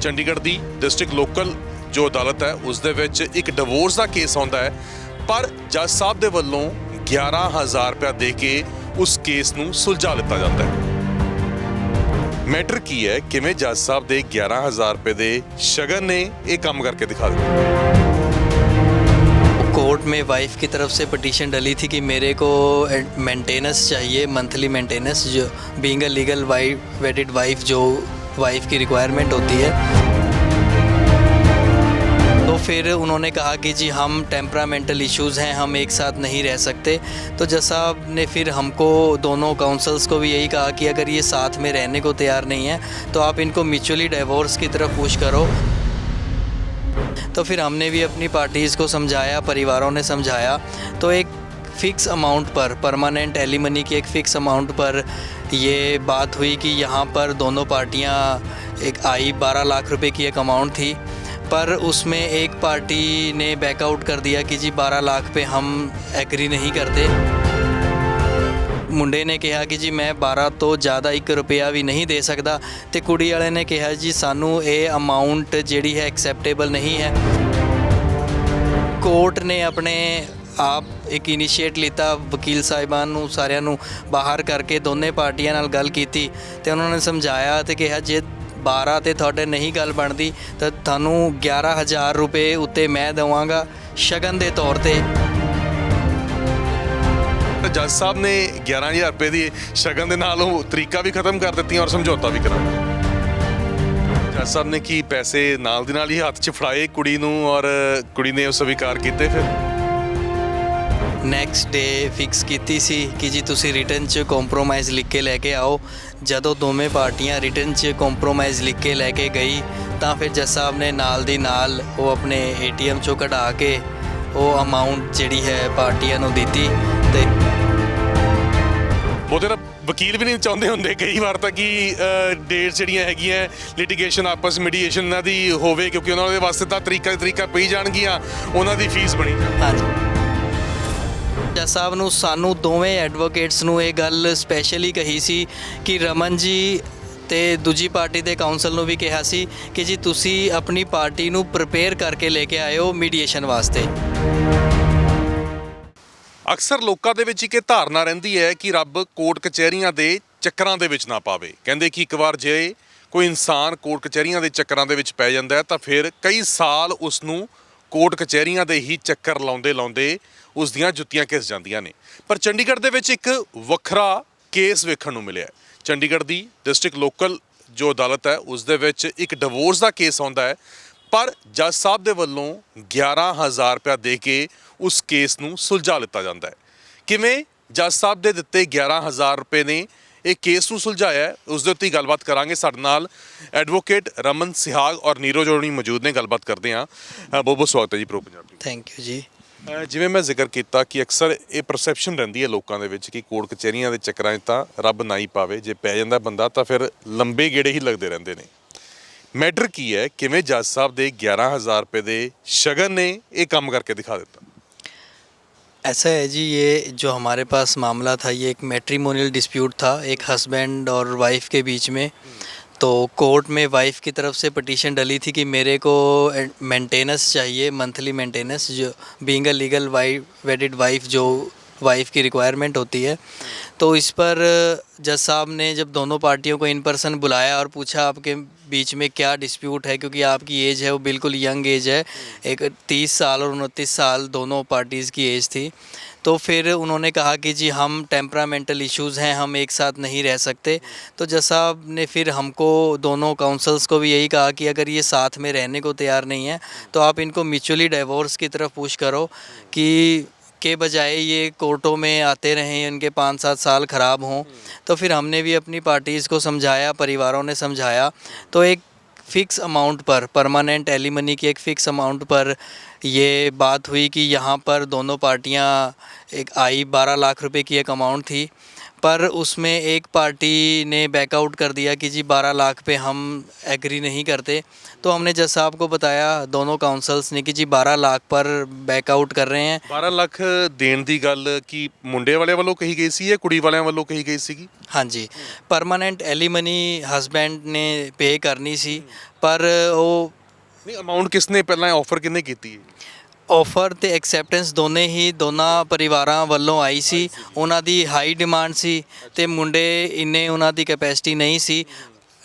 ਚੰਡੀਗੜ੍ਹ ਦੀ district local ਜੋ ਅਦਾਲਤ ਹੈ ਉਸ ਦੇ ਵਿੱਚ ਇੱਕ ਡਿਵੋਰਸ ਦਾ ਕੇਸ ਆਉਂਦਾ ਹੈ ਪਰ ਜੱਜ ਸਾਹਿਬ ਦੇ ਵੱਲੋਂ 11000 ਰੁਪਏ ਦੇ ਕੇ ਉਸ ਕੇਸ ਨੂੰ ਸੁਲਝਾ ਲਿੱਤਾ ਜਾਂਦਾ ਹੈ ਮੈਟਰ ਕੀ ਹੈ ਕਿਵੇਂ ਜੱਜ ਸਾਹਿਬ ਦੇ 11000 ਰੁਪਏ ਦੇ ਸ਼ਗਨ ਨੇ ਇਹ ਕੰਮ ਕਰਕੇ ਦਿਖਾ ਦਿੱਤਾ कोर्ट में वाइफ की तरफ से पिटीशन डली थी कि मेरे को मेंटेनेंस चाहिए मंथली मेंटेनेंस जो being a legal wife wedded wife जो वाइफ की रिक्वायरमेंट होती है। तो फिर उन्होंने कहा कि जी, हम टेम्परामेंटल इश्यूज़ हैं, हम एक साथ नहीं रह सकते। तो जज साहब ने फिर हमको दोनों काउंसल्स को भी यही कहा कि अगर ये साथ में रहने को तैयार नहीं है तो आप इनको म्यूचुअली डिवोर्स की तरफ़ पुश करो। तो फिर हमने भी अपनी पार्टीज़ को समझाया, परिवारों ने समझाया। तो एक फ़िक्स अमाउंट पर परमानेंट एलिमनी की एक फ़िक्स अमाउंट पर ये बात हुई कि यहाँ पर दोनों पार्टियाँ एक आई 12 लाख रुपए की एक अमाउंट थी पर उसमें एक पार्टी ने बैकआउट कर दिया कि जी 12 लाख पे हम एग्री नहीं करते ਮੁੰਡੇ ਨੇ ਕਿਹਾ ਕਿ ਜੀ ਮੈਂ 12 ਤੋਂ ਜ਼ਿਆਦਾ 1 ਰੁਪਿਆ ਵੀ ਨਹੀਂ ਦੇ ਸਕਦਾ ਤੇ ਕੁੜੀ ਵਾਲੇ ਨੇ ਕਿਹਾ ਜੀ ਸਾਨੂੰ ਇਹ ਅਮਾਉਂਟ ਜਿਹੜੀ ਹੈ ਐਕਸੈਪਟੇਬਲ ਨਹੀਂ ਹੈ ਕੋਰਟ ਨੇ ਆਪਣੇ ਆਪ ਇੱਕ ਇਨੀਸ਼ੀਏਟ ਲਿੱਤਾ ਵਕੀਲ ਸਾਹਿਬਾਨ ਨੂੰ, ਸਾਰਿਆਂ ਨੂੰ ਬਾਹਰ ਕਰਕੇ ਦੋਨੇ ਪਾਰਟੀਆਂ ਨਾਲ ਗੱਲ ਕੀਤੀ ਤੇ ਉਹਨਾਂ ਨੇ ਸਮਝਾਇਆ ਤੇ ਕਿਹਾ ਜੇ 12 ਤੇ ਤੁਹਾਡੇ ਨਹੀਂ ਗੱਲ ਬਣਦੀ ਤਾਂ ਤੁਹਾਨੂੰ 11000 ਰੁਪਏ ਉੱਤੇ ਮੈਂ ਦੇਵਾਂਗਾ ਸ਼ਗਨ ਦੇ ਤੌਰ ਤੇ। ਜੱਜ ਸਾਹਿਬ ਨੇ 11000 ਰੁਪਏ ਦੀ ਸ਼ਗਨ ਦੇ ਨਾਲ ਉਹ ਤਰੀਕਾ ਵੀ ਖਤਮ ਕਰ ਦਿੱਤੀਆਂ ਔਰ ਸਮਝੌਤਾ ਵੀ ਕਰਾ ਜੱਜ ਸਾਹਿਬ ਨੇ ਕੀ ਪੈਸੇ ਨਾਲ ਦੀ ਨਾਲ ਹੀ ਹੱਥ 'ਚ ਫੜਾਏ ਕੁੜੀ ਨੂੰ ਔਰ ਕੁੜੀ ਨੇ ਉਹ ਸਵੀਕਾਰ ਕੀਤੇ ਫਿਰ? ਨੈਕਸਟ ਡੇ ਫਿਕਸ ਕੀਤੀ ਸੀ ਕਿ ਜੀ ਤੁਸੀਂ ਰਿਟਰਨ 'ਚ ਕੰਪਰੋਮਾਈਜ਼ ਲਿਖ ਕੇ ਲੈ ਕੇ ਆਓ। ਜਦੋਂ ਦੋਵੇਂ ਪਾਰਟੀਆਂ ਰਿਟਰਨ 'ਚ ਕੰਪਰੋਮਾਈਜ਼ ਲਿਖ ਕੇ ਲੈ ਕੇ ਗਈ ਤਾਂ ਫਿਰ ਜੱਜ ਸਾਹਿਬ ਨੇ ਨਾਲ ਦੀ ਨਾਲ ਉਹ ਆਪਣੇ ਏਟੀਐਮ 'ਚੋਂ ਕਢਾ ਕੇ ਉਹ ਅਮਾਉਂਟ ਜਿਹੜੀ ਹੈ ਪਾਰਟੀਆਂ ਨੂੰ ਦਿੱਤੀ ਤੇ ਉਹਦੇ ਨਾਲ ਵਕੀਲ ਵੀ ਨਹੀਂ ਚਾਹੁੰਦੇ ਹੁੰਦੇ। ਕਈ ਵਾਰ ਤਾਂ ਕਿ ਡੇਟਸ ਜਿਹੜੀਆਂ ਹੈਗੀਆਂ ਲਿਟੀਗੇਸ਼ਨ ਆਪਸ ਮੀਡੀਏਸ਼ਨ ਇਹਨਾਂ ਦੀ ਹੋਵੇ ਕਿਉਂਕਿ ਉਹਨਾਂ ਦੇ ਵਾਸਤੇ ਤਾਂ ਤਰੀਕਾ ਤਰੀਕਾ ਪਈ ਜਾਣਗੀਆਂ ਉਹਨਾਂ ਦੀ ਫੀਸ ਬਣੀ। ਹਾਂਜੀ। ਜੱਜ ਸਾਹਿਬ ਨੂੰ, ਸਾਨੂੰ ਦੋਵੇਂ ਐਡਵੋਕੇਟਸ ਨੂੰ ਇਹ ਗੱਲ ਸਪੈਸ਼ਲੀ ਕਹੀ ਸੀ ਕਿ ਰਮਨ ਜੀ ਤੇ ਦੂਜੀ ਪਾਰਟੀ ਦੇ ਕਾਉਂਸਲ ਨੂੰ ਵੀ ਕਿਹਾ ਸੀ ਕਿ ਜੀ ਤੁਸੀਂ ਆਪਣੀ ਪਾਰਟੀ ਨੂੰ ਪ੍ਰਪੇਅਰ ਕਰਕੇ ਲੈ ਕੇ ਆਇਓ ਮੀਡੀਏਸ਼ਨ ਵਾਸਤੇ। ਅਕਸਰ ਲੋਕਾਂ ਦੇ ਵਿੱਚ ਇੱਕ ਇਹ ਧਾਰਨਾ ਰਹਿੰਦੀ ਹੈ ਕਿ ਰੱਬ ਕੋਰਟ ਕਚਹਿਰੀਆਂ ਦੇ ਚੱਕਰਾਂ ਦੇ ਵਿੱਚ ਨਾ ਪਾਵੇ। ਕਹਿੰਦੇ ਕਿ ਇੱਕ ਵਾਰ ਜੇ ਕੋਈ ਇਨਸਾਨ ਕੋਰਟ ਕਚਹਿਰੀਆਂ ਦੇ ਚੱਕਰਾਂ ਦੇ ਵਿੱਚ ਪੈ ਜਾਂਦਾ ਹੈ ਤਾਂ ਫਿਰ ਕਈ ਸਾਲ ਉਸ ਨੂੰ ਕੋਰਟ ਕਚਹਿਰੀਆਂ ਦੇ ਹੀ ਚੱਕਰ ਲਾਉਂਦੇ ਲਾਉਂਦੇ ਉਸ ਦੀਆਂ ਜੁੱਤੀਆਂ ਘਿਸ ਜਾਂਦੀਆਂ ਨੇ। ਪਰ ਚੰਡੀਗੜ੍ਹ ਦੇ ਵਿੱਚ ਇੱਕ ਵੱਖਰਾ ਕੇਸ ਵੇਖਣ ਨੂੰ ਮਿਲਿਆ ਚੰਡੀਗੜ੍ਹ ਦੀ ਡਿਸਟ੍ਰਿਕਟ ਲੋਕਲ ਜੋ ਅਦਾਲਤ ਹੈ, ਉਸ ਦੇ ਵਿੱਚ ਇੱਕ ਡਿਵੋਰਸ ਦਾ ਕੇਸ ਆਉਂਦਾ ਹੈ। ਪਰ ਜੱਜ ਸਾਹਿਬ ਦੇ ਵੱਲੋਂ 11000 ਰੁਪਏ ਦੇ ਕੇ ਉਸ ਕੇਸ ਨੂੰ ਸੁਲਝਾ ਲਿੱਤਾ ਜਾਂਦਾ ਹੈ। ਕਿਵੇਂ ਜੱਜ ਸਾਹਿਬ ਦੇ ਦਿੱਤੇ 11000 ਰੁਪਏ ਨੇ, ਇਹ ਕੇਸ ਨੂੰ ਸੁਲਝਾਇਆ ਉਸ ਦੇ ਉੱਤੇ ਗੱਲਬਾਤ ਕਰਾਂਗੇ। ਸਾਡੇ ਨਾਲ ਐਡਵੋਕੇਟ ਰਮਨ ਸਿਹਾਗ ਔਰ ਨੀਰੋ ਜੋੜੀ ਮੌਜੂਦ ਨੇ, ਗੱਲਬਾਤ ਕਰਦੇ ਹਾਂ। ਬਹੁਤ ਬਹੁਤ ਸਵਾਗਤ ਹੈ ਜੀ ਪ੍ਰੋ ਪੰਜਾਬ ਥੈਂਕ ਯੂ ਜੀ। ਜਿਵੇਂ ਮੈਂ ਜ਼ਿਕਰ ਕੀਤਾ ਕਿ ਅਕਸਰ ਇਹ ਪਰਸੈਪਸ਼ਨ ਰਹਿੰਦੀ ਹੈ ਲੋਕਾਂ ਦੇ ਵਿੱਚ ਕਿ ਕੋਰਟ ਕਚਹਿਰੀਆਂ ਦੇ ਚੱਕਰਾਂ 'ਚ ਤਾਂ ਰੱਬ ਨਾ ਹੀ ਪਾਵੇ ਜੇ ਪੈ ਜਾਂਦਾ ਬੰਦਾ ਤਾਂ ਫਿਰ ਲੰਬੇ ਗੇੜੇ ਹੀ ਲੱਗਦੇ ਰਹਿੰਦੇ ਨੇ ਮੈਟਰ ਕੀ ਹੈ ਕਿਵੇਂ ਜੱਜ ਸਾਹਿਬ ਦੇ 11000 ਰੁਪਏ ਦੇ ਸ਼ਗਨ ਨੇ ਇਹ ਕੰਮ ਕਰਕੇ ਦਿਖਾ ਦਿੱਤਾ ऐसा है जी ये जो हमारे पास मामला था ये एक मैट्रिमोनियल डिस्प्यूट था एक हस्बैंड और वाइफ के बीच में तो कोर्ट में वाइफ की तरफ से पिटीशन डली थी कि मेरे को मेंटेनेंस चाहिए मंथली मेंटेनेंस जो being a legal wife wedded wife जो वाइफ की रिक्वायरमेंट होती है। तो इस पर जज साहब ने जब दोनों पार्टियों को इन पर्सन बुलाया और पूछा आपके बीच में क्या डिस्प्यूट है, क्योंकि आपकी एज है, वो बिल्कुल यंग एज है, एक तीस साल और उनतीस साल दोनों पार्टीज़ की एज थी तो फिर उन्होंने कहा कि जी हम टेम्परामेंटल इश्यूज़ हैं, हम एक साथ नहीं रह सकते। तो जज साहब ने फिर हमको, दोनों काउंसल्स को भी यही कहा कि अगर ये साथ में रहने को तैयार नहीं है तो आप इनको म्यूचुअली डिवोर्स की तरफ़ पुश करो कि के बजाय ये कोर्टों में आते रहें, इनके पाँच सात साल ख़राब हों तो फिर हमने भी अपनी पार्टीज़ को समझाया, परिवारों ने समझाया तो एक फ़िक्स अमाउंट पर, परमानेंट एलिमनी की एक फ़िक्स अमाउंट पर ये बात हुई कि यहाँ पर दोनों पार्टियाँ एक आई 12 लाख रुपए की एक अमाउंट थी। पर उसमें एक पार्टी ने बैकआउट कर दिया कि जी 12 लाख पे हम एग्री नहीं करते तो हमने जज साहब को बताया दोनों काउंसल्स ने कि जी 12 लाख पर बैकआउट कर रहे हैं 12 ਲੱਖ ਦੇਣ ਦੀ ਗੱਲ ਕੀ ਮੁੰਡੇ ਵਾਲਿਆਂ ਵੱਲੋਂ ਕਹੀ ਗਈ ਸੀ ਜਾਂ ਕੁੜੀ ਵਾਲਿਆਂ ਵੱਲੋਂ ਕਹੀ ਗਈ ਸੀਗੀ हाँ जी परमानेंट एलिमनी हस्बैंड ने पे करनी सी पर वो ਨਹੀਂ ਅਮਾਉਂਟ ਕਿਸਨੇ ਪਹਿਲਾਂ ਆਫਰ ਕਿੰਨੇ ਕੀਤੀ ਹੈ ਆਫਰ ਤੇ ਐਕਸੈਪਟੈਂਸ ਦੋਨੇ ਹੀ ਦੋਨਾਂ ਪਰਿਵਾਰਾਂ ਵੱਲੋਂ ਆਈ ਸੀ। ਉਹਨਾਂ ਦੀ ਹਾਈ ਡਿਮਾਂਡ ਸੀ ਤੇ ਮੁੰਡੇ ਇੰਨੇ ਉਹਨਾਂ ਦੀ ਕੈਪੈਸਿਟੀ ਨਹੀਂ ਸੀ।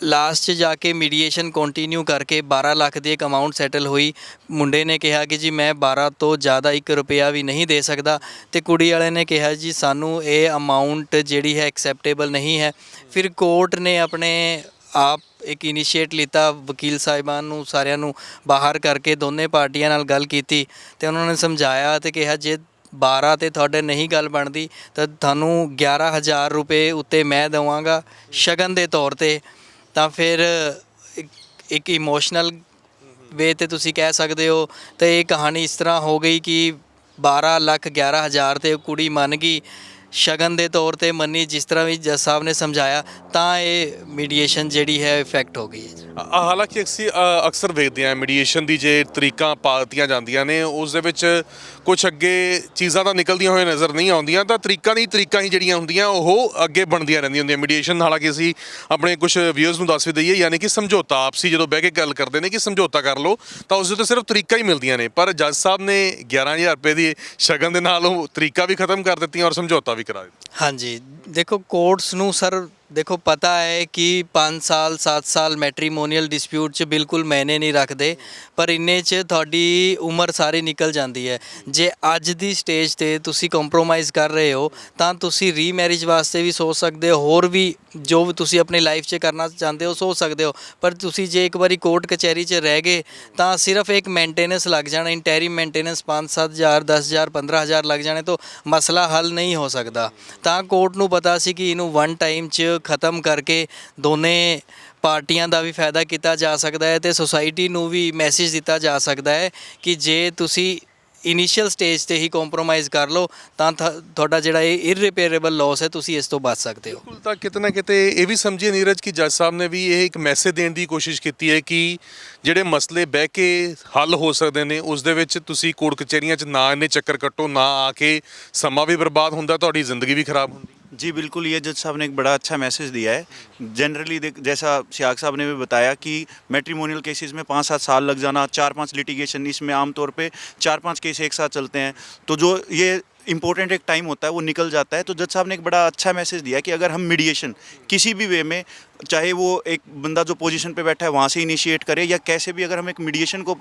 ਲਾਸਟ 'ਚ ਜਾ ਕੇ ਮੀਡੀਏਸ਼ਨ ਕੰਟੀਨਿਊ ਕਰਕੇ 12 ਲੱਖ ਦੀ ਇੱਕ ਅਮਾਉਂਟ ਸੈਟਲ ਹੋਈ। ਮੁੰਡੇ ਨੇ ਕਿਹਾ ਕਿ ਜੀ ਮੈਂ 12 ਤੋਂ ਜ਼ਿਆਦਾ 1 ਰੁਪਿਆ ਵੀ ਨਹੀਂ ਦੇ ਸਕਦਾ ਤੇ ਕੁੜੀ ਵਾਲੇ ਨੇ ਕਿਹਾ ਜੀ ਸਾਨੂੰ ਇਹ ਅਮਾਉਂਟ ਜਿਹੜੀ ਹੈ ਐਕਸੈਪਟੇਬਲ ਨਹੀਂ ਹੈ। ਫਿਰ ਕੋਰਟ ਨੇ ਆਪਣੇ ਆਪ ਇੱਕ ਇਨੀਸ਼ੀਏਟ ਲਿੱਤਾ ਵਕੀਲ ਸਾਹਿਬਾਨ ਨੂੰ, ਸਾਰਿਆਂ ਨੂੰ ਬਾਹਰ ਕਰਕੇ ਦੋਨੇ ਪਾਰਟੀਆਂ ਨਾਲ ਗੱਲ ਕੀਤੀ ਤੇ ਉਹਨਾਂ ਨੇ ਸਮਝਾਇਆ ਤੇ ਕਿਹਾ, ਜੇ 12 ਤੇ ਤੁਹਾਡੇ ਨਹੀਂ ਗੱਲ ਬਣਦੀ ਤਾਂ ਤੁਹਾਨੂੰ 11000 ਰੁਪਏ ਉੱਤੇ ਮੈਂ ਦੇਵਾਂਗਾ ਸ਼ਗਨ ਦੇ ਤੌਰ ਤੇ। ਤਾਂ ਫਿਰ ਇੱਕ- ਇਮੋਸ਼ਨਲ ਵੇ ਤੇ ਤੁਸੀਂ ਕਹਿ ਸਕਦੇ ਹੋ ਤੇ ਇਹ ਕਹਾਣੀ ਇਸ ਤਰ੍ਹਾਂ ਹੋ ਗਈ ਕਿ 12 ਲੱਖ 11000 ਤੇ ਕੁੜੀ ਮੰਨ ਗਈ। ਸ਼ਗਨ ਦੇ ਤੌਰ ਤੇ ਮੰਨੀ ਜਿਸ ਤਰ੍ਹਾਂ ਵੀ ਜੱਜ ਸਾਹਿਬ ਨੇ ਸਮਝਾਇਆ ਤਾਂ ਇਹ ਮੀਡੀਏਸ਼ਨ ਜਿਹੜੀ ਹੈ ਇਫੈਕਟ ਹੋ ਗਈ ਹੈ ਅ- ਹਾਲਾਂਕਿ ਅਸੀਂ ਅ, ਅਕਸਰ ਵੇਖਦੇ ਹਾਂ ਮੀਡੀਏਸ਼ਨ ਦੀ ਜੇ ਤਰੀਕਾਂ ਪਾਲਤੀਆਂ ਜਾਂਦੀਆਂ ਨੇ ਉਸ ਦੇ ਵਿੱਚ ਕੁਝ ਅੱਗੇ ਚੀਜ਼ਾਂ ਤਾਂ ਨਿਕਲਦੀਆਂ ਹੋਈਆਂ ਨਜ਼ਰ ਨਹੀਂ ਆਉਂਦੀਆਂ ਤਾਂ ਤਰੀਕਾਂ ਦੀ ਤਰੀਕਾਂ ਹੀ ਜਿਹੜੀਆਂ ਹੁੰਦੀਆਂ ਉਹ ਅੱਗੇ ਬਣਦੀਆਂ ਰਹਿੰਦੀਆਂ ਹੁੰਦੀਆਂ। ਮੀਡੀਏਸ਼ਨ ਹਾਲਾਂਕਿ ਅਸੀਂ ਆਪਣੇ ਕੁਝ ਵਿਊਅਰਸ ਨੂੰ ਦੱਸ ਵੀ ਦਈਏ ਯਾਨੀ ਕਿ ਸਮਝੌਤਾ ਆਪਸੀ ਜਦੋਂ ਬਹਿ ਕੇ ਗੱਲ ਕਰਦੇ ਨੇ ਕਿ ਸਮਝੌਤਾ ਕਰ ਲਓ ਤਾਂ ਉਸ ਦੇ ਉੱਤੇ ਸਿਰਫ ਤਰੀਕਾਂ ਹੀ ਮਿਲਦੀਆਂ ਨੇ। ਪਰ ਜੱਜ ਸਾਹਿਬ ਨੇ 11000 ਰੁਪਏ ਦੀ ਸ਼ਗਨ ਦੇ ਨਾਲ ਉਹ ਤਰੀਕਾ ਵੀ ਖਤਮ ਕਰ ਦਿੱਤੀਆਂ ਔਰ ਸਮਝੌਤਾ ਵੀ ਕਰਾ ਦਿੱਤਾ। ਹਾਂਜੀ। ਦੇਖੋ ਕੋਰਟਸ ਨੂੰ ਸਰ ਦੇਖੋ, ਪਤਾ ਹੈ ਕਿ 5 ਸਾਲ 7 ਸਾਲ ਮੈਟ੍ਰੀਮੋਨੀਅਲ ਡਿਸਪਿਊਟ 'ਚ ਬਿਲਕੁਲ ਮੈਨੇ ਨਹੀਂ ਰੱਖਦੇ, ਪਰ ਇੰਨੇ 'ਚ ਤੁਹਾਡੀ ਉਮਰ ਸਾਰੀ ਨਿਕਲ ਜਾਂਦੀ ਹੈ। ਜੇ ਅੱਜ ਦੀ ਸਟੇਜ ਤੇ ਤੁਸੀਂ ਕੰਪਰੋਮਾਈਜ਼ ਕਰ ਰਹੇ ਹੋ, ਤਾਂ ਤੁਸੀਂ ਰੀਮੈਰਿਜ ਵਾਸਤੇ ਵੀ ਸੋਚ ਸਕਦੇ ਹੋ, ਹੋਰ ਵੀ ਜੋ ਵੀ ਤੁਸੀਂ ਆਪਣੀ ਲਾਈਫ 'ਚ ਕਰਨਾ ਚਾਹੁੰਦੇ ਹੋ, ਸੋਚ ਸਕਦੇ ਹੋ। ਪਰ ਤੁਸੀਂ ਜੇ ਇੱਕ ਵਾਰੀ ਕੋਰਟ ਕਚਹਿਰੀ 'ਚ ਰਹਿ ਗਏ, ਤਾਂ ਸਿਰਫ ਇੱਕ ਮੇਨਟੇਨੈਂਸ ਲੱਗ ਜਾਣਾ ਇੰਟੈਰੀ ਮੇਨਟੇਨੈਂਸ 5-7000 10000 15000 ਲੱਗ ਜਾਣੇ ਤੋਂ ਮਸਲਾ ਹੱਲ ਨਹੀਂ ਹੋ ਸਕਦਾ। ਤਾਂ ਕੋਰਟ ਨੂੰ ਪਤਾ ਸੀ ਕਿ ਇਹਨੂੰ ਵਨ ਟਾਈਮ 'ਚ ਖਤਮ ਕਰਕੇ ਦੋਨੇ ਪਾਰਟੀਆਂ ਦਾ ਵੀ ਫਾਇਦਾ ਕੀਤਾ ਜਾ ਸਕਦਾ ਹੈ ਤੇ ਸੋਸਾਇਟੀ ਨੂੰ ਵੀ ਮੈਸੇਜ ਦਿੱਤਾ ਜਾ ਸਕਦਾ ਹੈ ਕਿ ਜੇ ਤੁਸੀਂ ਇਨੀਸ਼ੀਅਲ ਸਟੇਜ ਤੇ ਹੀ ਕੰਪਰੋਮਾਈਜ਼ ਕਰ ਲਓ, ਤਾਂ ਥ- ਤੁਹਾਡਾ ਜਿਹੜਾ ਇਹ ਇਰਰਿਪੇਅਰੇਬਲ ਲਾਸ ਹੈ, ਤੁਸੀਂ ਇਸ ਤੋਂ ਬਚ ਸਕਦੇ ਹੋ। ਬਿਲਕੁਲ ਤਾਂ ਕਿਤੇ ਨਾ ਕਿਤੇ ਇਹ ਵੀ ਸਮਝੀਏ ਨੀਰਜ ਕਿ ਜੱਜ ਸਾਹਿਬ ਨੇ ਵੀ ਇਹ ਇੱਕ ਮੈਸੇਜ ਦੇਣ ਦੀ ਕੋਸ਼ਿਸ਼ ਕੀਤੀ ਹੈ ਕਿ ਜਿਹੜੇ ਮਸਲੇ ਬਹਿ ਕੇ ਹੱਲ ਹੋ ਸਕਦੇ ਨੇ ਉਸ ਦੇ ਵਿੱਚ ਤੁਸੀਂ ਕੋਰਟ ਕਚਹਿਰੀਆਂ 'ਚ ਨਾ ਇੰਨੇ ਚੱਕਰ ਕੱਟੋ ਨਾ ਆ ਕੇ ਸਮਾਂ ਵੀ ਬਰਬਾਦ ਹੁੰਦਾ ਤੁਹਾਡੀ ਜ਼ਿੰਦਗੀ ਵੀ ਖਰਾਬ ਹੁੰਦੀ जी बिल्कुल ये जज साहब ने एक बड़ा अच्छा मैसेज दिया है जनरली देख जैसा सियाग साहब ने भी बताया कि मैट्रिमोनियल केसेस में पाँच सात साल लग जाना चार पांच लिटिगेशन इसमें आमतौर पे चार पांच केस एक साथ चलते हैं तो जो ये इंपॉर्टेंट एक टाइम होता है वो निकल जाता है। तो जज साहब ने एक बड़ा अच्छा मैसेज दिया कि अगर हम मीडिएशन किसी भी वे में चाहे वो एक बंदा जो पोजीशन पे बैठा है वहाँ से इनिशिएट करे या कैसे भी अगर हम एक मीडिएशन को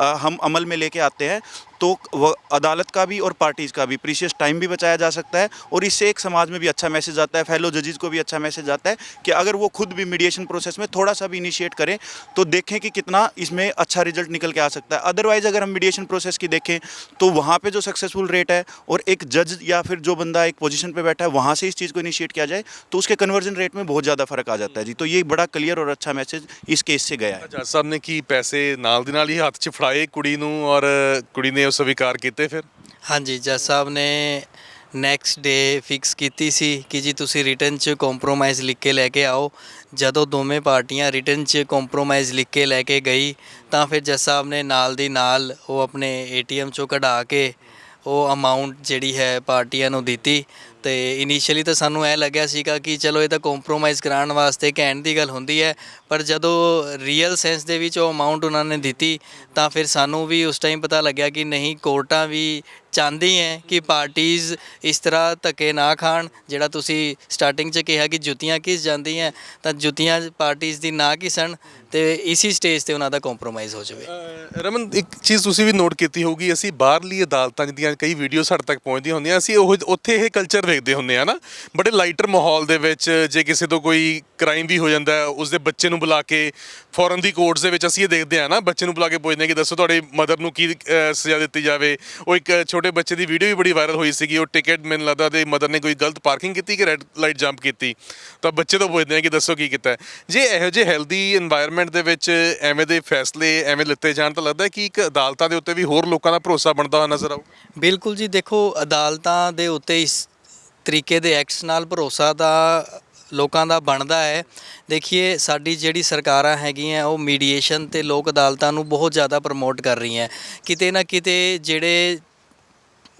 आ, हम अमल में लेके आते हैं तो वो अदालत का भी और पार्टीज़ का भी प्रीशियस टाइम भी बचाया जा सकता है और इससे एक समाज में भी अच्छा मैसेज आता है फेलो जजेस को भी अच्छा मैसेज आता है कि अगर वो खुद भी मीडिएशन प्रोसेस में थोड़ा सा भी इनिशिएट करें तो देखें कि कितना इसमें अच्छा रिजल्ट निकल के आ सकता है अदरवाइज अगर हम मीडिएशन प्रोसेस की देखें तो वहाँ पे जो सक्सेसफुल रेट है और एक जज या फिर जो बंदा एक पोजीशन पे बैठा है वहाँ से इस चीज़ को इनिशिएट किया जाए तो उसके कन्वर्जन रेट में बहुत ज़्यादा फर्क आ जाता है जी तो ये बड़ा क्लियर और अच्छा मैसेज इस केस से गया है ਜੱਜ ਸਾਹਿਬ ਨੇ ਕੀ ਪੈਸੇ ਨਾਲ ਦੀ ਨਾਲ ਹੀ ਹੱਥ 'ਚ ਫੜਾਏ ਕੁੜੀ ਨੂੰ ਔਰ ਕੁੜੀ ਨੇ ਉਹ ਸਵੀਕਾਰ ਕੀਤੇ ਫਿਰ? ਹਾਂਜੀ, ਜੱਜ ਸਾਹਿਬ ਨੇ ਨੈਕਸਟ ਡੇ ਫਿਕਸ ਕੀਤੀ ਸੀ ਕਿ ਜੀ ਤੁਸੀਂ ਰਿਟਰਨ 'ਚ ਕੰਪਰੋਮਾਈਜ਼ ਲਿਖ ਕੇ ਲੈ ਕੇ ਆਓ। ਜਦੋਂ ਦੋਵੇਂ ਪਾਰਟੀਆਂ ਰਿਟਰਨ 'ਚ ਕੰਪਰੋਮਾਈਜ਼ ਲਿਖ ਕੇ ਲੈ ਕੇ ਗਈ, ਤਾਂ ਫਿਰ ਜੱਜ ਸਾਹਿਬ ਨੇ ਨਾਲ ਦੀ ਨਾਲ ਉਹ ਆਪਣੇ ਏਟੀਐਮ 'ਚੋਂ ਕਢਾ ਕੇ ਉਹ ਅਮਾਉਂਟ ਜਿਹੜੀ ਹੈ ਪਾਰਟੀਆਂ ਨੂੰ ਦਿੱਤੀ। ਤੇ ਇਨੀਸ਼ੀਅਲੀ ਤਾਂ ਸਾਨੂੰ ਇਹ ਲੱਗਿਆ ਸੀਗਾ ਕਿ ਚਲੋ ਇਹ ਤਾਂ ਕੰਪਰੋਮਾਈਜ਼ ਕਰਾਉਣ ਵਾਸਤੇ ਕਹਿਣ ਦੀ ਗੱਲ ਹੁੰਦੀ ਹੈ ਪਰ ਜਦੋਂ ਰੀਅਲ ਸੈਂਸ ਦੇ ਵਿੱਚ ਉਹ ਅਮਾਉਂਟ ਉਹਨਾਂ ਨੇ ਦਿੱਤੀ, ਤਾਂ ਫਿਰ ਸਾਨੂੰ ਵੀ ਉਸ ਟਾਈਮ ਪਤਾ ਲੱਗਿਆ ਕਿ ਨਹੀਂ, ਕੋਰਟਾਂ ਵੀ ਚਾਹੁੰਦੀ ਹੈ ਕਿ ਪਾਰਟੀਆਂ ਇਸ ਤਰ੍ਹਾਂ ਧੱਕੇ ਨਾ ਖਾਣ, ਜਿਹੜਾ ਤੁਸੀਂ ਸਟਾਰਟਿੰਗ 'ਚ ਕਿਹਾ ਕਿ ਜੁੱਤੀਆਂ ਕਿਸ ਜਾਂਦੀਆਂ, ਤਾਂ ਜੁੱਤੀਆਂ ਪਾਰਟੀਆਂ ਦੀ ਨਾ ਕਿਸਣ ਤੇ ਇਸੀ ਸਟੇਜ ਤੇ ਉਹਨਾਂ ਦਾ ਕੰਪਰੋਮਾਈਜ਼ ਹੋ ਜਾਵੇ। ਰਮਨ, ਇੱਕ ਚੀਜ਼ ਤੁਸੀਂ ਵੀ ਨੋਟ ਕੀਤੀ ਹੋਊਗੀ, ਅਸੀਂ ਬਾਹਰਲੀ ਅਦਾਲਤਾਂ ਦੀਆਂ ਕਈ ਵੀਡੀਓ ਸਾਡੇ ਤੱਕ ਪਹੁੰਚਦੀਆਂ ਹੁੰਦੀਆਂ, ਅਸੀਂ ਉਹ ਉੱਥੇ ਇਹ ਕਲਚਰ ਵੇਖਦੇ ਹੁੰਦੇ ਆ ਨਾ, ਬੜੇ ਲਾਈਟਰ ਮਾਹੌਲ ਦੇ ਵਿੱਚ ਜੇ ਕਿਸੇ ਤੋਂ ਕੋਈ ਕ੍ਰਾਈਮ ਵੀ ਹੋ ਜਾਂਦਾ ਹੈ ਉਸ ਦੇ ਬੱਚੇ ਨੂੰ ਬੁਲਾ ਕੇ ਫੌਰਨ ਦੀ ਕੋਰਟਸ ਦੇ ਵਿੱਚ ਅਸੀਂ ਇਹ ਦੇਖਦੇ ਆ ਨਾ, ਬੱਚੇ ਨੂੰ ਬੁਲਾ ਕੇ ਪੁੱਛਦੇ ਆ ਕਿ ਦੱਸੋ ਤੁਹਾਡੇ ਮਦਰ ਨੂੰ ਕੀ ਸਜ਼ਾ ਦਿੱਤੀ ਜਾਵੇ। ਉਹ ਇੱਕ ਛੋਟੇ ਬੱਚੇ ਦੀ ਵੀਡੀਓ ਵੀ ਬੜੀ ਵਾਇਰਲ ਹੋਈ ਸੀਗੀ, ਉਹ ਟਿਕਟ ਮੈਨੂੰ ਲੱਗਦਾ ਦੇ ਮਦਰ ਨੇ ਕੋਈ ਗਲਤ ਪਾਰਕਿੰਗ ਕੀਤੀ ਕਿ ਰੈੱਡ ਲਾਈਟ ਜੰਪ ਕੀਤੀ। ਤਾਂ ਬੱਚੇ ਤੋਂ ਪੁੱਛਦੇ ਆ ਕਿ ਦੱਸੋ ਕੀ ਕੀਤਾ। ਜੇ ਇਹੋ ਜਿਹੇ ਹੈਲਦੀ এনवायरमेंट ਦੇ ਵਿੱਚ ਐਵੇਂ ਦੇ ਫੈਸਲੇ, ਐਵੇਂ ਲਿੱਤੇ ਜਾਣ, ਤਾਂ ਲੱਗਦਾ ਕਿ ਇੱਕ ਅਦਾਲਤਾਂ ਦੇ ਉੱਤੇ ਵੀ ਹੋਰ ਲੋਕਾਂ ਦਾ ਭਰੋਸਾ ਬਣਦਾ ਹੋਇਆ ਨਜ਼ਰ ਆਊਗਾ? ਬਿਲਕੁਲ ਜੀ, ਦੇਖੋ ਅਦਾਲਤਾਂ ਦੇ ਉੱਤੇ ਇਸ ਤਰੀਕੇ ਦੇ ਐਕਟਸ ਨਾਲ ਭਰੋਸਾ ਦਾ ਲੋਕਾਂ ਦਾ ਬਣਦਾ ਹੈ। ਦੇਖੀਏ, ਸਾਡੀ ਜਿਹੜੀ ਸਰਕਾਰਾਂ ਹੈਗੀਆਂ, ਉਹ ਮੀਡੀਏਸ਼ਨ ਤੇ ਲੋਕ ਅਦਾਲਤਾਂ ਨੂੰ ਬਹੁਤ ਜ਼ਿਆਦਾ ਪ੍ਰਮੋਟ ਕਰ ਰਹੀਆਂ। ਕਿਤੇ ਨਾ ਕਿਤੇ ਜਿਹੜੇ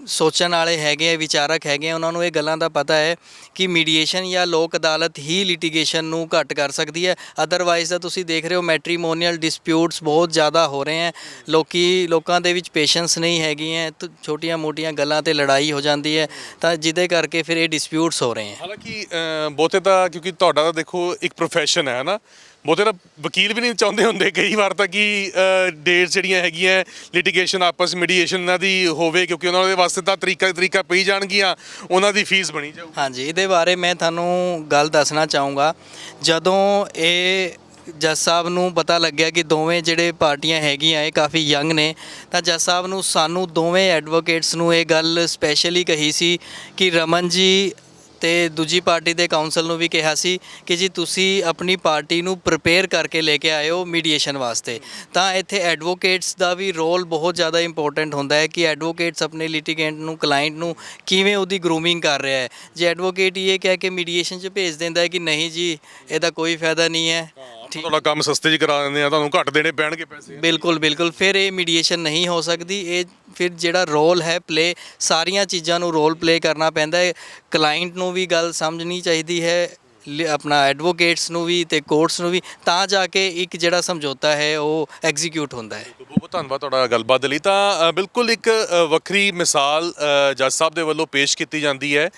ਸੋਚਣ ਵਾਲੇ ਹੈਗੇ ਆ, ਵਿਚਾਰਕ ਹੈਗੇ ਆ, ਉਹਨਾਂ ਨੂੰ ਇਹ ਗੱਲਾਂ ਦਾ ਪਤਾ ਹੈ ਕਿ ਮੀਡੀਏਸ਼ਨ ਜਾਂ ਲੋਕ ਅਦਾਲਤ ਹੀ ਲਿਟੀਗੇਸ਼ਨ ਨੂੰ ਘੱਟ ਕਰ ਸਕਦੀ ਹੈ। ਅਦਰਵਾਈਜ਼ ਤਾਂ ਤੁਸੀਂ ਦੇਖ ਰਹੇ ਹੋ ਮੈਟਰੀਮੋਨੀਅਲ ਡਿਸਪਿਊਟਸ ਬਹੁਤ ਜ਼ਿਆਦਾ ਹੋ ਰਹੇ ਹੈ। ਲੋਕੀ, ਲੋਕਾਂ ਦੇ ਵਿੱਚ ਪੇਸ਼ੈਂਸ ਨਹੀਂ ਹੈਗੀਆਂ ਤਾਂ ਛੋਟੀਆਂ-ਮੋਟੀਆਂ ਗੱਲਾਂ ਤੇ ਲੜਾਈ ਹੋ ਜਾਂਦੀ ਹੈ। ਤਾਂ ਜਿਹਦੇ ਕਰਕੇ ਫਿਰ ਇਹ ਡਿਸਪਿਊਟਸ ਹੋ ਰਹੇ ਹੈ। ਹਾਲਾਂਕਿ ਬਹੁਤੇ ਤਾਂ ਕਿਉਂਕਿ ਤੁਹਾਡਾ ਤਾਂ ਦੇਖੋ ਇੱਕ ਪ੍ਰੋਫੈਸ਼ਨ ਹੈ ਨਾ? ਬਹੁਤੇ ਤਾਂ ਵਕੀਲ ਵੀ ਨਹੀਂ ਚਾਹੁੰਦੇ ਹੁੰਦੇ ਕਈ ਵਾਰ ਤਾਂ ਕਿ ਡੇਟਸ ਜਿਹੜੀਆਂ ਹੈਗੀਆਂ ਲਿਟੀਗੇਸ਼ਨ ਆਪਸ ਮੀਡੀਏਸ਼ਨ ਇਹਨਾਂ ਦੀ ਹੋਵੇ, ਕਿਉਂਕਿ ਉਹਨਾਂ ਦੇ ਵਾਸਤੇ ਤਾਂ ਤਰੀਕਾ ਤਰੀਕਾ ਪਈ ਜਾਣਗੀਆਂ, ਉਹਨਾਂ ਦੀ ਫੀਸ ਬਣੀ ਜਾਊ। ਹਾਂਜੀ, ਇਹਦੇ ਬਾਰੇ ਮੈਂ ਤੁਹਾਨੂੰ ਗੱਲ ਦੱਸਣਾ ਚਾਹੂੰਗਾ। ਜਦੋਂ ਇਹ ਜੱਜ ਸਾਹਿਬ ਨੂੰ ਪਤਾ ਲੱਗਿਆ ਕਿ ਦੋਵੇਂ ਜਿਹੜੇ ਪਾਰਟੀਆਂ ਹੈਗੀਆਂ, ਇਹ ਕਾਫੀ ਯੰਗ ਨੇ, ਤਾਂ ਜੱਜ ਸਾਹਿਬ ਨੂੰ ਸਾਨੂੰ ਦੋਵੇਂ ਐਡਵੋਕੇਟਸ ਨੂੰ ਇਹ ਗੱਲ ਸਪੈਸ਼ਲੀ ਕਹੀ ਸੀ ਕਿ ਰਮਨ ਜੀ ਤੇ ਦੂਜੀ ਪਾਰਟੀ ਦੇ ਕਾਉਂਸਲ ਨੂੰ ਵੀ ਕਿਹਾ ਸੀ ਕਿ ਜੀ ਤੁਸੀਂ ਆਪਣੀ ਪਾਰਟੀ ਨੂੰ ਪ੍ਰਪੇਅਰ ਕਰਕੇ ਲੈ ਕੇ ਆਇਓ ਮੀਡੀਏਸ਼ਨ ਵਾਸਤੇ। ਤਾਂ ਇੱਥੇ ਐਡਵੋਕੇਟਸ ਦਾ ਵੀ ਰੋਲ ਬਹੁਤ ਜ਼ਿਆਦਾ ਇੰਪੋਰਟੈਂਟ ਹੁੰਦਾ ਹੈ ਕਿ ਐਡਵੋਕੇਟਸ ਆਪਣੇ ਲਿਟੀਗੈਂਟ ਨੂੰ ਕਲਾਇੰਟ ਨੂੰ ਕਿਵੇਂ ਉਹਦੀ ਗਰੂਮਿੰਗ ਕਰ ਰਿਹਾ ਹੈ। ਜੇ ਐਡਵੋਕੇਟ ਇਹ ਕਹਿ ਕੇ ਮੀਡੀਏਸ਼ਨ 'ਚ ਭੇਜ ਦਿੰਦਾ ਹੈ ਕਿ ਨਹੀਂ ਜੀ, ਇਹਦਾ ਕੋਈ ਫਾਇਦਾ ਨਹੀਂ ਹੈ। ਤੁਹਾਡਾ ਕੰਮ ਸਸਤੇ 'ਚ ਕਰਾ ਦਿੰਦੇ ਆ ਤੁਹਾਨੂੰ ਘੱਟ ਦੇਣੇ ਪੈਣਗੇ ਪੈਸੇ। ਬਿਲਕੁਲ ਬਿਲਕੁਲ। ਫਿਰ ਇਹ ਮੀਡੀਏਸ਼ਨ ਨਹੀਂ ਹੋ ਸਕਦੀ। ਇਹ ਫਿਰ ਜਿਹੜਾ ਰੋਲ ਹੈ ਪਲੇ ਸਾਰੀਆਂ ਚੀਜ਼ਾਂ ਨੂੰ ਰੋਲ ਪਲੇ ਕਰਨਾ ਪੈਂਦਾ ਹੈ। ਕਲਾਇੰਟ ਨੂੰ ਵੀ ਗੱਲ ਸਮਝਣੀ ਚਾਹੀਦੀ ਹੈ ਲ- ਆਪਣਾ ਐਡਵੋਕੇਟਸ ਨੂੰ ਵੀ ਤੇ ਕੋਰਟਸ ਨੂੰ ਵੀ। ਤਾਂ ਜਾ ਕੇ ਇੱਕ ਜਿਹੜਾ ਸਮਝੌਤਾ ਹੈ ਉਹ ਐਗਜ਼ੀਕਿਊਟ ਹੁੰਦਾ ਹੈ। ਬਹੁਤ ਬਹੁਤ ਧੰਨਵਾਦ ਤੁਹਾਡਾ ਗੱਲਬਾਤ ਦੇ ਲਈ। ਤਾਂ ਅ, ਬਿਲਕੁਲ ਇੱਕ ਅ, ਵੱਖਰੀ ਮਿਸਾਲ ਅ, ਜੱਜ ਸਾਹਿਬ ਦੇ ਵੱਲੋਂ ਪੇਸ਼ ਕੀਤੀ ਜਾਂਦੀ ਹੈ।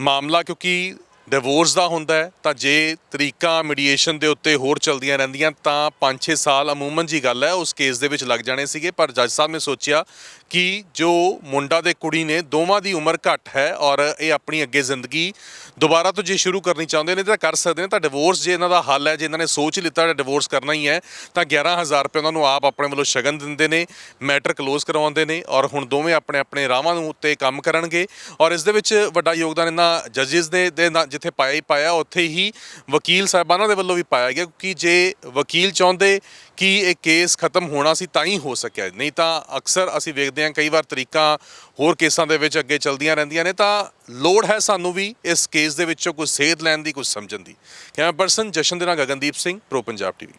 ਮਾਮਲਾ ਕਿਉਂਕਿ ਡਿਵੋਰਸ ਦਾ ਹੁੰਦਾ ਹੈ, ਤਾਂ ਜੇ ਤਰੀਕਾ ਮੀਡੀਏਸ਼ਨ ਦੇ ਉੱਤੇ ਹੋਰ ਚਲਦੀਆਂ ਰਹਿੰਦੀਆਂ, ਤਾਂ 5-6 ਸਾਲ ਅਮੂਮਨ ਜੀ ਗੱਲ ਹੈ, ਉਸ ਕੇਸ ਦੇ ਵਿੱਚ ਲੱਗ ਜਾਣੇ ਸੀਗੇ। ਪਰ ਜੱਜ ਸਾਹਿਬ ਨੇ ਸੋਚਿਆ ਕਿ ਜੋ ਮੁੰਡਾ ਤੇ ਕੁੜੀ ਨੇ, ਦੋਵਾਂ ਦੀ ਉਮਰ ਘੱਟ ਹੈ ਔਰ ਇਹ ਆਪਣੀ ਅੱਗੇ ਜ਼ਿੰਦਗੀ ਦੁਬਾਰਾ ਤੋਂ ਜੇ ਸ਼ੁਰੂ ਕਰਨੀ ਚਾਹੁੰਦੇ ਨੇ, ਤਾਂ ਕਰ ਸਕਦੇ ਨੇ। ਤਾਂ ਡਿਵੋਰਸ ਜੇ ਇਹਨਾਂ ਦਾ ਹੱਲ ਹੈ, ਜੇ ਇਹਨਾਂ ਨੇ ਸੋਚ ਹੀ ਲਿੱਤਾ ਡਿਵੋਰਸ ਕਰਨਾ ਹੀ ਹੈ, ਤਾਂ 11000 ਰੁਪਏ ਉਹਨਾਂ ਨੂੰ ਆਪ ਆਪਣੇ ਵੱਲੋਂ ਸ਼ਗਨ ਦਿੰਦੇ ਨੇ ਮੈਟਰ ਕਲੋਜ਼ ਕਰਵਾਉਂਦੇ ਨੇ ਔਰ ਹੁਣ ਦੋਵੇਂ ਆਪਣੇ ਆਪਣੇ ਰਾਹਾਂ ਨੂੰ ਉੱਤੇ ਕੰਮ ਕਰਨਗੇ। ਔਰ ਇਸ ਦੇ ਵਿੱਚ ਵੱਡਾ ਯੋਗਦਾਨ ਇਹਨਾਂ ਜੱਜਿਸ ਦੇ ਦੇ ਨਾਲ ਜਿੱਥੇ ਪਾਇਆ ਹੀ ਪਾਇਆ, ਉੱਥੇ ਹੀ ਵਕੀਲ ਸਾਹਿਬਾਨਾਂ ਦੇ ਵੱਲੋਂ ਵੀ ਪਾਇਆ ਗਿਆ ਕਿਉਂਕਿ ਜੇ ਵਕੀਲ ਚਾਹੁੰਦੇ ਕਿ ਇਹ ਕੇਸ ਖਤਮ ਹੋਣਾ ਸੀ ਤਾਂ ਹੀ ਹੋ ਸਕਿਆ। ਨਹੀਂ ਤਾਂ ਅਕਸਰ ਅਸੀਂ ਵੇਖਦੇ ਹਾਂ ਕਈ ਵਾਰ ਤਰੀਕਾਂ ਹੋਰ ਕੇਸਾਂ ਦੇ ਵਿੱਚ ਅੱਗੇ ਚਲਦੀਆਂ ਰਹਿੰਦੀਆਂ ਨੇ, ਤਾਂ ਲੋੜ ਹੈ ਸਾਨੂੰ ਵੀ ਇਸ ਕੇਸ ਦੇ ਵਿੱਚੋਂ ਕੁਝ ਸੇਧ ਲੈਣ ਦੀ, ਕੁਝ ਸਮਝਣ ਦੀ। ਕੈਮਰਾ ਪਰਸਨ ਜਸ਼ਨ ਦੇ ਨਾਲ ਗਗਨਦੀਪ ਸਿੰਘ, ਪ੍ਰੋ ਪੰਜਾਬ ਟੀਵੀ।